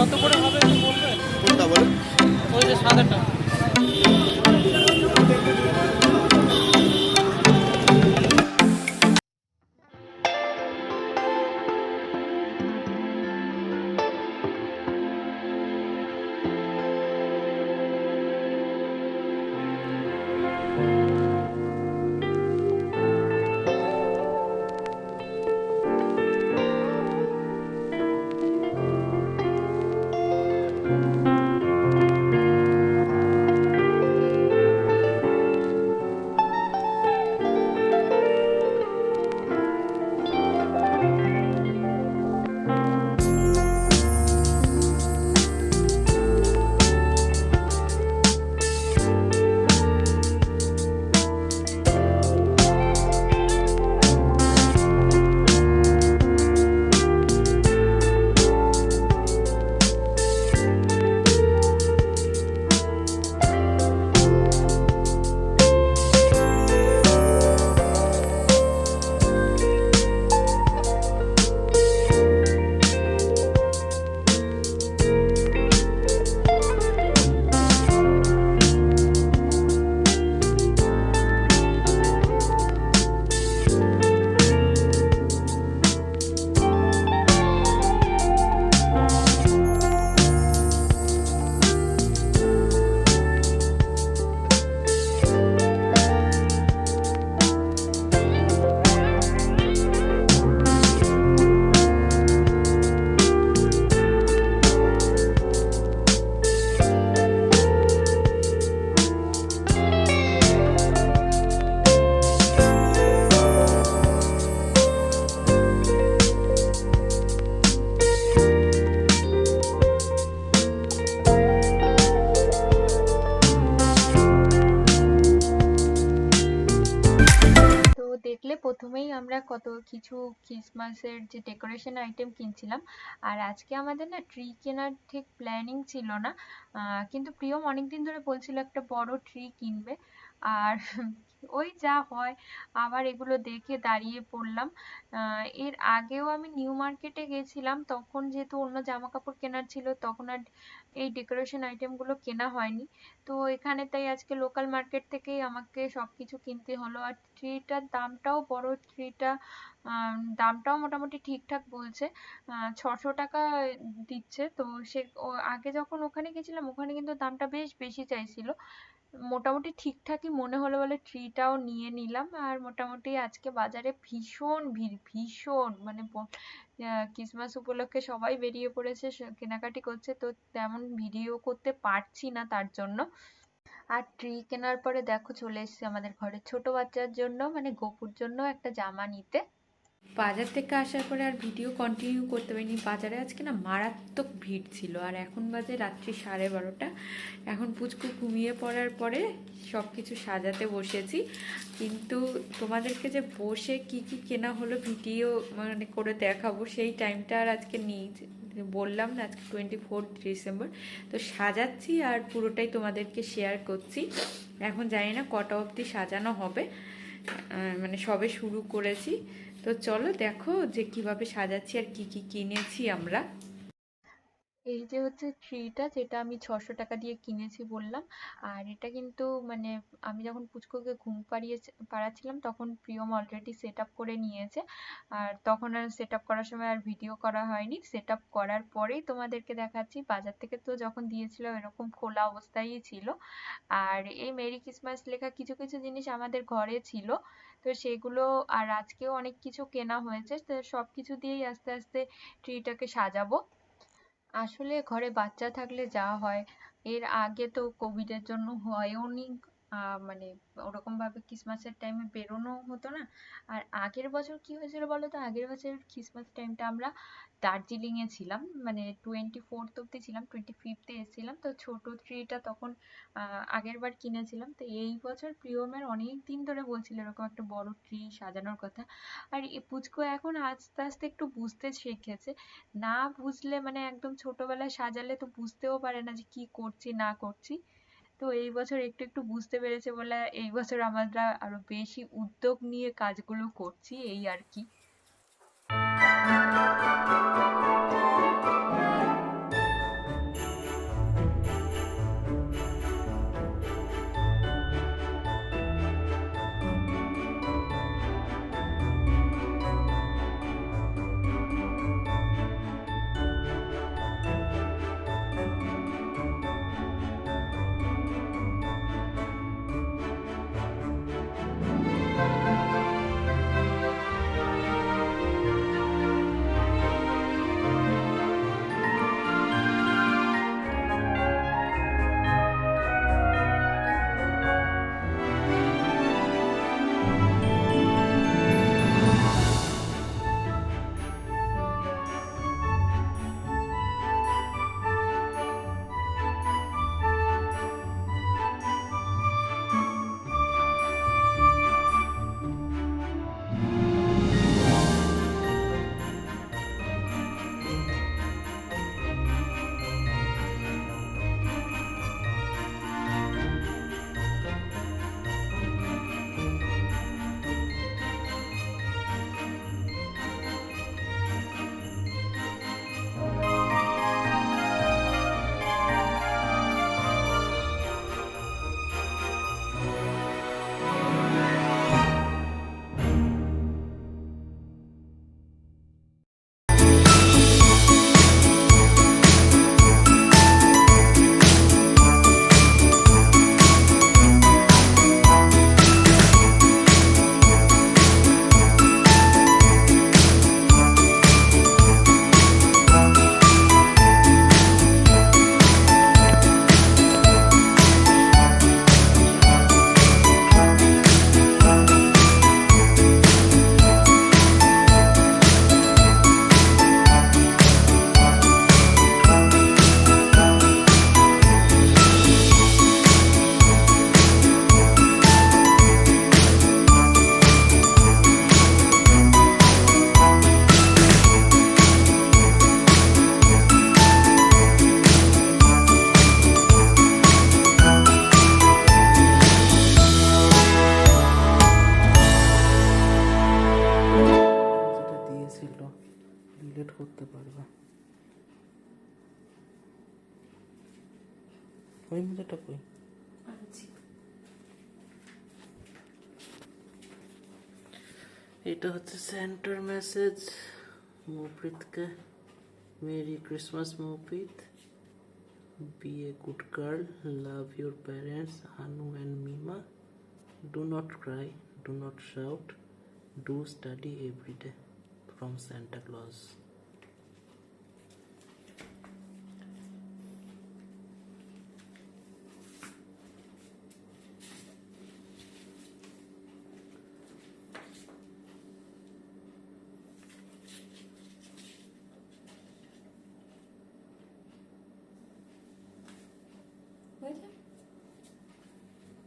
কত করে হবে বলবে? বলবেন কোনটা বলুন? ওই যে সাদাটা কিছু ক্রিসমাসের যে ডেকোরেশন আইটেম কিনছিলাম, আর আজকে আমাদের না ট্রি কেনার ঠিক প্ল্যানিং ছিল না। কিন্তু প্রিয়ম অনেকদিন ধরে বলছিল একটা বড় ট্রি কিনবে। আর ওই যা হয়, আবার এগুলো দেখে দাঁড়িয়ে পড়লাম। এর আগেও আমি নিউ মার্কেটে গেছিলাম, তখন যেহেতু অন্য জামা কাপড় কেনার ছিল, তখন আর এই ডেকোরেশন আইটেমগুলো কেনা হয়নি। তো এখানে তাই আজকে লোকাল মার্কেট থেকেই আমাকে সবকিছু কিনতে হলো। আর ট্রিটার দামটাও বড় ট্রিটা দামটাও মোটামুটি ঠিকঠাক বলছে। ছশো টাকা দিচ্ছে। তো সে আগে যখন ওখানে গেছিলাম, ওখানে কিন্তু দামটা বেশ বেশি চাইছিল। মোটামুটি ঠিকঠাকই মনে হলো বলে ট্রিটাও নিয়ে নিলাম। আর মোটামুটি আজকে বাজারে ভীষণ ভিড়, ভীষণ মানে ক্রিসমাস উপলক্ষে সবাই বেরিয়ে পড়েছে কেনাকাটি করছে। তো তেমন ভিডিও করতে পারছি না তার জন্য। আর ট্রি কেনার পরে দেখো চলে এসেছে আমাদের ঘরে। ছোট বাচ্চার জন্য মানে গোপুর জন্য একটা জামা নিতে। বাজার থেকে আসার পরে আর ভিডিও কন্টিনিউ করতে পারিনি। বাজারে আজকে না মারাত্মক ভিড় ছিল। আর এখন বাজে রাত্রি সাড়ে বারোটা। এখন পুচকু ঘুমিয়ে পড়ার পরে সব কিছু সাজাতে বসেছি। কিন্তু তোমাদেরকে যে বসে কি কি কেনা হলো ভিডিও মানে করে দেখাবো সেই টাইমটা আর আজকে নেই। বললাম না, আজকে টোয়েন্টি ফোর ডিসেম্বর তো সাজাচ্ছি আর পুরোটাই তোমাদেরকে শেয়ার করছি। এখন জানি না কটা অবধি সাজানো হবে। মানে সবে শুরু করেছি। তো চলো দেখো যে কীভাবে সাজাচ্ছি আর কি কি কিনেছি আমরা। এই যে হচ্ছে ট্রিটা যেটা আমি ছশো টাকা দিয়ে কিনেছি বললাম, আর এটা কিন্তু মানে আমি যখন পুচকুকে ঘুম পাড়িয়ে পাড়াচ্ছিলাম তখন প্রিয়ম অলরেডি সেট আপ করে নিয়েছে। আর তখন আর সেট আপ করার সময় আর ভিডিও করা হয়নি। সেট আপ করার পরেই তোমাদেরকে দেখাচ্ছি, বাজার থেকে তো যখন দিয়েছিল এরকম খোলা অবস্থায়ই ছিল। আর এই মেরি ক্রিসমাস লেখা কিছু কিছু জিনিস আমাদের ঘরে ছিল, তো সেগুলো আর আজকেও অনেক কিছু কেনা হয়েছে, তো সব কিছু দিয়েই আস্তে আস্তে ট্রিটাকে সাজাবো। আসলে ঘরে বাচ্চা থাকলে যা হয় এর আগে তো কোভিডের জন্য হয়ওনি। মানে ওরকম ভাবে ক্রিসমাসের টাইমে বেরোনো হতো না। আর আগের বছর কি হয়েছিল বলতো? আগের বছর ক্রিসমাস টাইমটা আমরা দার্জিলিং এ ছিলাম। মানে টোয়েন্টি ফোর্থ অব্দি ছিলাম টোয়েন্টি ফিফথ এসেছিলাম। তো ছোট ট্রিটা তখন আগের বার কিনেছিলাম। তো এই বছর প্রিয়মের অনেক দিন ধরে বলছিল এরকম একটা বড় ট্রি সাজানোর কথা। আর পুচকু এখন আস্তে আস্তে একটু বুঝতে শিখেছে। না বুঝলে মানে একদম ছোটবেলায় সাজালে তো বুঝতেও পারে না যে কি করছি, না করছি। তো এই বছর একটু একটু বুঝতে পেরেছে বলে এই বছর আমরা আরও বেশি উদ্যোগ নিয়ে কাজগুলো করছি, এই আর কি। ওই মধ্যেটা কই? আনছি এটা হচ্ছে সেন্টার মেসেজ মৌপ্রীতকে। Merry Christmas মৌপ্রীত। Be a good girl love your parents Anu and Mima. Do not cry do not shout do study every day from Santa Claus হয়েছে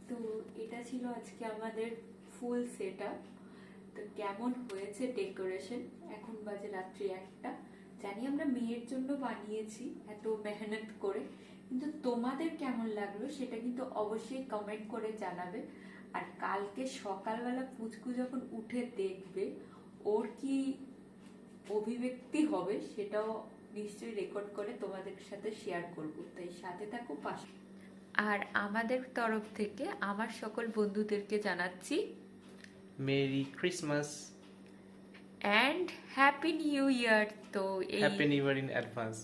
তো এটা ছিল আজকে আমাদের ফুল সেট তো কেমন হয়েছে ডেকোরেশন এখন বাজে রাত্রি একটা। জানি আমরা মেয়ের জন্য বানিয়েছি এত মেহনত করে। কিন্তু তোমাদের কেমন লাগল সেটা কিন্তু অবশ্যই কমেন্ট করে জানাবে। আর কালকে সকালবেলা পুচকু যখন উঠে দেখবে, ওর কি অভিব্যক্তি হবে সেটাও নিশ্চয়ই রেকর্ড করে তোমাদের সাথে শেয়ার করব। তাই সাথে থাকো, পাশে। আর আমাদের তরফ থেকে আমার সকল বন্ধুদেরকে জানাচ্ছি merry Christmas and happy new year তো happy new year in advance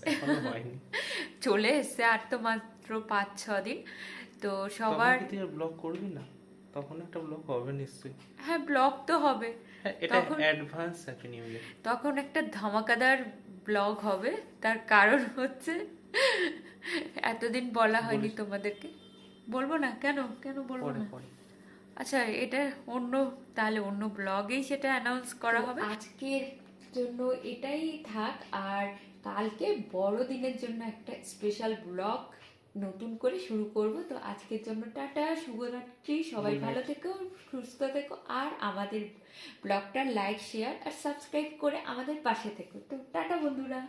চলে এসছে আর তো মাত্র পাঁচ ছ দিন। তো সবার ব্লগ করবি না? তখন একটা ব্লগ হবে নিশ্চয়ই। হ্যাঁ ব্লগ তো হবে। হ্যাঁ এটা অ্যাডভান্স হ্যাপি নিউ ইয়ার তখন একটা ধামাকাদার ব্লগ হবে। তার কারণ হচ্ছে এতদিন বলা হয়নি তোমাদেরকে। বলব না? কেন? কেন বলব না? আচ্ছা এটা অন্য তাহলে অন্য ব্লগেই সেটা অ্যানাউন্স করা হবে। আজকের জন্য এটাই থাক আর কালকে বড়দিনের জন্য একটা স্পেশাল ব্লগ নতুন করে শুরু করব। তো আজকের জন্য টাটা শুভরাত্রি। সবাই ভালো থেকো সুস্থ থেকো আর আমাদের ব্লগটা লাইক শেয়ার আর সাবস্ক্রাইব করে আমাদের পাশে থেকো। তো টাটা বন্ধুরা।